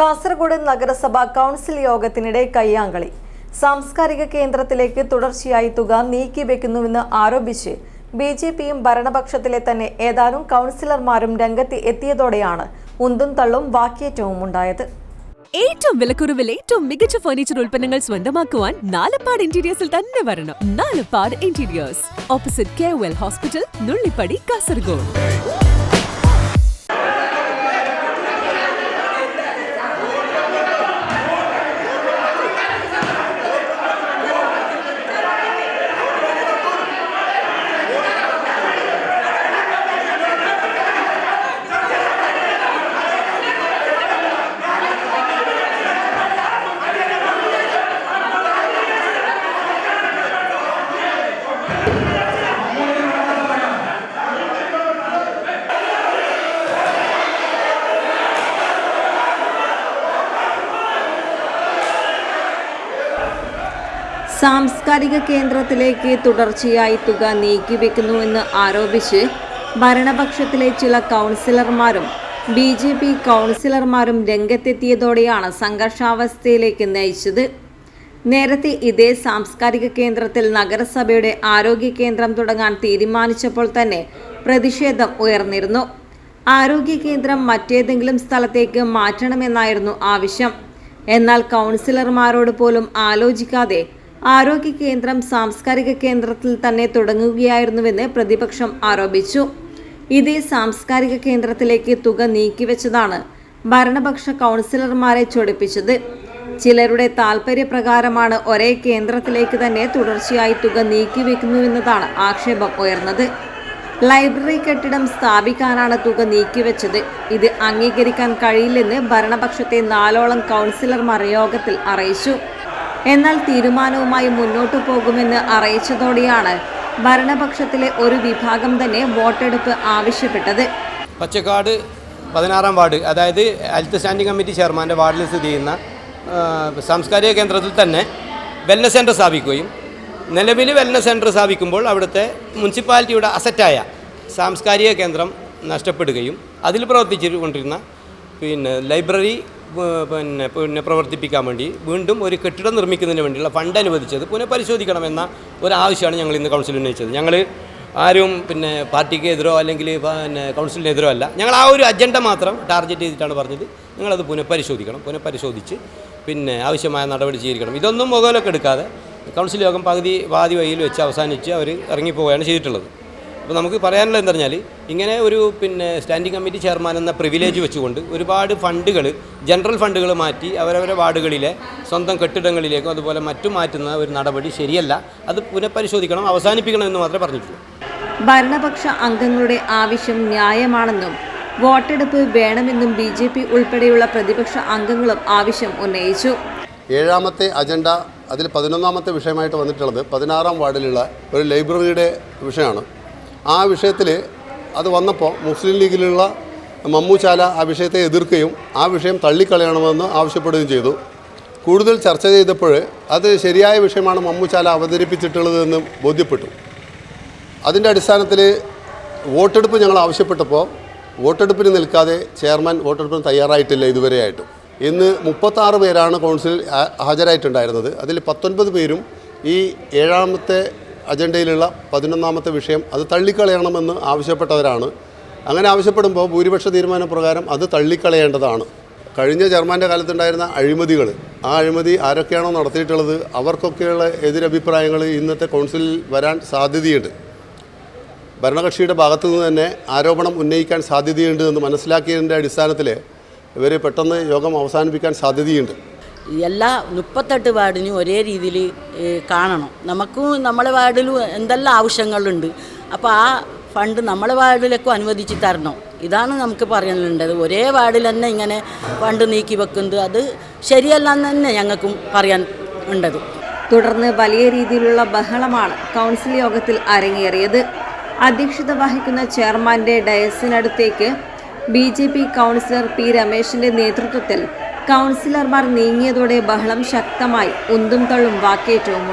കാസർഗോഡ് നഗരസഭ കൗൺസിൽ യോഗത്തിനിടെ കയ്യാങ്കളി. സാംസ്കാരിക കേന്ദ്രത്തിലേക്ക് തുടർച്ചയായി തുക നീക്കിവെക്കുന്നുവെന്ന് ആരോപിച്ച് ബി ജെ പിയും ഭരണപക്ഷത്തിലെ തന്നെ ഏതാനും കൗൺസിലർമാരും രംഗത്ത് എത്തിയതോടെയാണ് ഉന്തും തള്ളും വാക്കേറ്റവും ഉണ്ടായത് ഏറ്റവും വിലക്കുറവിൽ ഏറ്റവും മികച്ച ഫർണിച്ചർ ഉൽപ്പന്നങ്ങൾ സ്വന്തമാക്കുവാൻ നാലപ്പാട് ഇന്റീരിയേഴ്സിൽ തന്നെ വരണം. Nalapad interiors opposite K hospital Nullippady Kasaragod സാംസ്കാരിക കേന്ദ്രത്തിലേക്ക് തുടർച്ചയായി തുക നീക്കിവെക്കുന്നുവെന്ന് ആരോപിച്ച് ഭരണപക്ഷത്തിലെ ചില കൗൺസിലർമാരും ബി ജെ പി കൗൺസിലർമാരും രംഗത്തെത്തിയതോടെയാണ് സംഘർഷാവസ്ഥയിലേക്ക് നയിച്ചത് നേരത്തെ ഇതേ സാംസ്കാരിക കേന്ദ്രത്തിൽ നഗരസഭയുടെ ആരോഗ്യ കേന്ദ്രം തുടങ്ങാൻ തീരുമാനിച്ചപ്പോൾ തന്നെ പ്രതിഷേധം ഉയർന്നിരുന്നു. ആരോഗ്യ കേന്ദ്രം മറ്റേതെങ്കിലും സ്ഥലത്തേക്ക് മാറ്റണമെന്നായിരുന്നു ആവശ്യം. എന്നാൽ കൗൺസിലർമാരോട് പോലും ആലോചിക്കാതെ ആരോഗ്യ കേന്ദ്രം സാംസ്കാരിക കേന്ദ്രത്തിൽ തന്നെ തുടങ്ങുകയായിരുന്നുവെന്ന് പ്രതിപക്ഷം ആരോപിച്ചു. ഇതേ സാംസ്കാരിക കേന്ദ്രത്തിലേക്ക് തുക നീക്കിവെച്ചതാണ് ഭരണപക്ഷ കൗൺസിലർമാരെ ചൊടിപ്പിച്ചത്. ചിലരുടെ താൽപര്യപ്രകാരമാണ് ഒരേ കേന്ദ്രത്തിലേക്ക് തന്നെ തുടർച്ചയായി തുക നീക്കിവെക്കുന്നുവെന്നതാണ് ആക്ഷേപം ഉയർന്നത്. ലൈബ്രറി കെട്ടിടം സ്ഥാപിക്കാനാണ് തുക നീക്കിവെച്ചത്. ഇത് അംഗീകരിക്കാൻ കഴിയില്ലെന്ന് ഭരണപക്ഷത്തെ നാലോളം കൗൺസിലർമാർ യോഗത്തിൽ അറിയിച്ചു. എന്നാൽ തീരുമാനവുമായി മുന്നോട്ടു പോകുമെന്ന് അറിയിച്ചതോടെയാണ് ഭരണപക്ഷത്തിലെ ഒരു വിഭാഗം തന്നെ വോട്ടെടുപ്പ് ആവശ്യപ്പെട്ടത്. പച്ചക്കാട് പതിനാറാം വാർഡ് അതായത് ഹെൽത്ത് സ്റ്റാൻഡിംഗ് കമ്മിറ്റി ചെയർമാന്റെ വാർഡിൽ സ്ഥിതി ചെയ്യുന്ന സാംസ്കാരിക കേന്ദ്രത്തിൽ തന്നെ വെൽനസ് സെന്റർ സ്ഥാപിക്കുകയും നിലവിൽ വെൽനസ് സെന്റർ സ്ഥാപിക്കുമ്പോൾ അവിടുത്തെ മുനിസിപ്പാലിറ്റിയുടെ അസറ്റായ സാംസ്കാരിക കേന്ദ്രം നഷ്ടപ്പെടുകയും അതിൽ പ്രവർത്തിച്ചു കൊണ്ടിരുന്ന പിന്നെ ലൈബ്രറി പിന്നെ പിന്നെ പ്രവർത്തിപ്പിക്കാൻ വേണ്ടി വീണ്ടും ഒരു കെട്ടിടം നിർമ്മിക്കുന്നതിന് വേണ്ടിയുള്ള ഫണ്ട് അനുവദിച്ചത് പുനഃപരിശോധിക്കണമെന്ന ഒരു ആവശ്യമാണ് ഞങ്ങൾ ഇന്ന് കൗൺസിൽ ഉന്നയിച്ചത്. ഞങ്ങൾ ആരും പിന്നെ പാർട്ടിക്ക് എതിരോ അല്ലെങ്കിൽ പിന്നെ കൗൺസിലിന് എതിരോ അല്ല. ഞങ്ങൾ ആ ഒരു അജണ്ട മാത്രം ടാർഗറ്റ് ചെയ്തിട്ടാണ് പറഞ്ഞത്. ഞങ്ങളത് പുനഃപരിശോധിക്കണം. പുനഃപരിശോധിച്ച് പിന്നെ ആവശ്യമായ നടപടി സ്വീകരിക്കണം. ഇതൊന്നും മുഖവിലൊക്കെ എടുക്കാതെ കൗൺസിൽ യോഗം പകുതി വാതി വഴിയിൽ വെച്ച് അവസാനിച്ച് അവർ ഇറങ്ങിപ്പോവുകയാണ് ചെയ്തിട്ടുള്ളത്. അപ്പോൾ നമുക്ക് പറയാനുള്ളത് എന്താ പറഞ്ഞാൽ ഇങ്ങനെ ഒരു പിന്നെ സ്റ്റാൻഡിംഗ് കമ്മിറ്റി ചെയർമാൻ എന്ന പ്രിവിലേജ് വെച്ചുകൊണ്ട് ഒരുപാട് ഫണ്ടുകൾ ജനറൽ ഫണ്ടുകൾ മാറ്റി അവരവരെ വാർഡുകളിലെ സ്വന്തം കെട്ടിടങ്ങളിലേക്കും അതുപോലെ മറ്റും മാറ്റുന്ന ഒരു നടപടി ശരിയല്ല. അത് പുനഃപരിശോധിക്കണം അവസാനിപ്പിക്കണം എന്ന് മാത്രമേ പറഞ്ഞിട്ടുള്ളൂ. ഭരണപക്ഷ അംഗങ്ങളുടെ ആവശ്യം ന്യായമാണെന്നും വോട്ടെടുപ്പ് വേണമെന്നും ബി ജെ പി ഉൾപ്പെടെയുള്ള പ്രതിപക്ഷ അംഗങ്ങളും ആവശ്യം ഉന്നയിച്ചു. ഏഴാമത്തെ അജണ്ട അതിൽ പതിനൊന്നാമത്തെ വിഷയമായിട്ട് വന്നിട്ടുള്ളത് പതിനാറാം വാർഡിലുള്ള ഒരു ലൈബ്രറിയുടെ വിഷയമാണ്. ആ വിഷയത്തിൽ അത് വന്നപ്പോൾ മുസ്ലിം ലീഗിലുള്ള മമ്മൂച്ചാല ആ വിഷയത്തെ എതിർക്കുകയും ആ വിഷയം തള്ളിക്കളയണമെന്ന് ആവശ്യപ്പെടുകയും ചെയ്തു. കൂടുതൽ ചർച്ച ചെയ്തപ്പോൾ അത് ശരിയായ വിഷയമാണ് മമ്മൂച്ചാല അവതരിപ്പിച്ചിട്ടുള്ളതെന്ന് ബോധ്യപ്പെട്ടു. അതിന്റെ അടിസ്ഥാനത്തിൽ വോട്ടെടുപ്പ് ഞങ്ങൾ ആവശ്യപ്പെട്ടപ്പോൾ വോട്ടെടുപ്പിന് നിൽക്കാതെ ചെയർമാൻ വോട്ടെടുപ്പിന് തയ്യാറായിട്ടില്ല ഇതുവരെയായിട്ടും. ഇന്ന് മുപ്പത്താറ് പേരാണ് കൗൺസിൽ ഹാജരായിട്ടുണ്ടായിരുന്നത്. അതിൽ പത്തൊൻപത് പേരും ഈ ഏഴാമത്തെ അജണ്ടയിലുള്ള പതിനൊന്നാമത്തെ വിഷയം അത് തള്ളിക്കളയണമെന്ന് ആവശ്യപ്പെട്ടവരാണ്. അങ്ങനെ ആവശ്യപ്പെടുമ്പോൾ ഭൂരിപക്ഷ തീരുമാനപ്രകാരം അത് തള്ളിക്കളയേണ്ടതാണ്. കഴിഞ്ഞ ചെയർമാന്റെ കാലത്തുണ്ടായിരുന്ന അഴിമതികൾ ആ അഴിമതി ആരൊക്കെയാണോ നടത്തിയിട്ടുള്ളത് അവർക്കൊക്കെയുള്ള എതിരഭിപ്രായങ്ങൾ ഇന്നത്തെ കൗൺസിലിൽ വരാൻ സാധ്യതയുണ്ട്. ഭരണകക്ഷിയുടെ ഭാഗത്തു നിന്ന് തന്നെ ആരോപണം ഉന്നയിക്കാൻ സാധ്യതയുണ്ട് എന്ന് മനസ്സിലാക്കിയതിന്റെ അടിസ്ഥാനത്തിൽ ഇവർ പെട്ടെന്ന് യോഗം അവസാനിപ്പിക്കാൻ സാധ്യതയുണ്ട്. എല്ലാ മുപ്പത്തെട്ട് വാർഡിനും ഒരേ രീതിയിൽ കാണണം. നമുക്കും നമ്മളെ വാർഡിലും എന്തെല്ലാം ആവശ്യങ്ങളുണ്ട് അപ്പോൾ ആ ഫണ്ട് നമ്മളെ വാർഡിലേക്കും അനുവദിച്ച് തരണം. ഇതാണ് നമുക്ക് പറയാനുള്ളത്. ഒരേ വാർഡിൽ തന്നെ ഇങ്ങനെ ഫണ്ട് നീക്കി വെക്കുന്നത് അത് ശരിയല്ല തന്നെ ഞങ്ങൾക്കും പറയാൻ ഉണ്ടത്. തുടർന്ന് വലിയ രീതിയിലുള്ള ബഹളമാണ് കൗൺസിൽ യോഗത്തിൽ അരങ്ങേറിയത്. അധ്യക്ഷത വഹിക്കുന്ന ചെയർമാന്റെ ഡയസിനടുത്തേക്ക് B J P councillor P രമേശിന്റെ നേതൃത്വത്തിൽ കൗൺസിലർമാർ നീങ്ങിയതോടെ ബഹളം ശക്തമായി ഉന്തും തള്ളും വാക്കേറ്റവും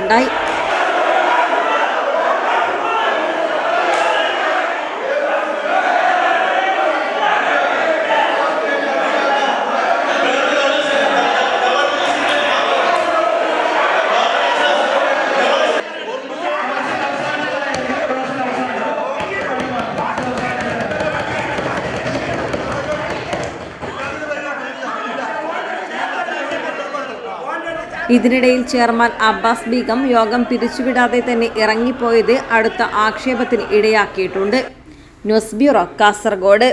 ഇതിനിടയിൽ ചെയർമാൻ അബ്ബാസ് ബീഗം യോഗം പിരിച്ചുവിടാതെ തന്നെ ഇറങ്ങിപ്പോയത് അടുത്ത ആക്ഷേപത്തിന് ഇടയാക്കിയിട്ടുണ്ട്. News bureau Kasaragod.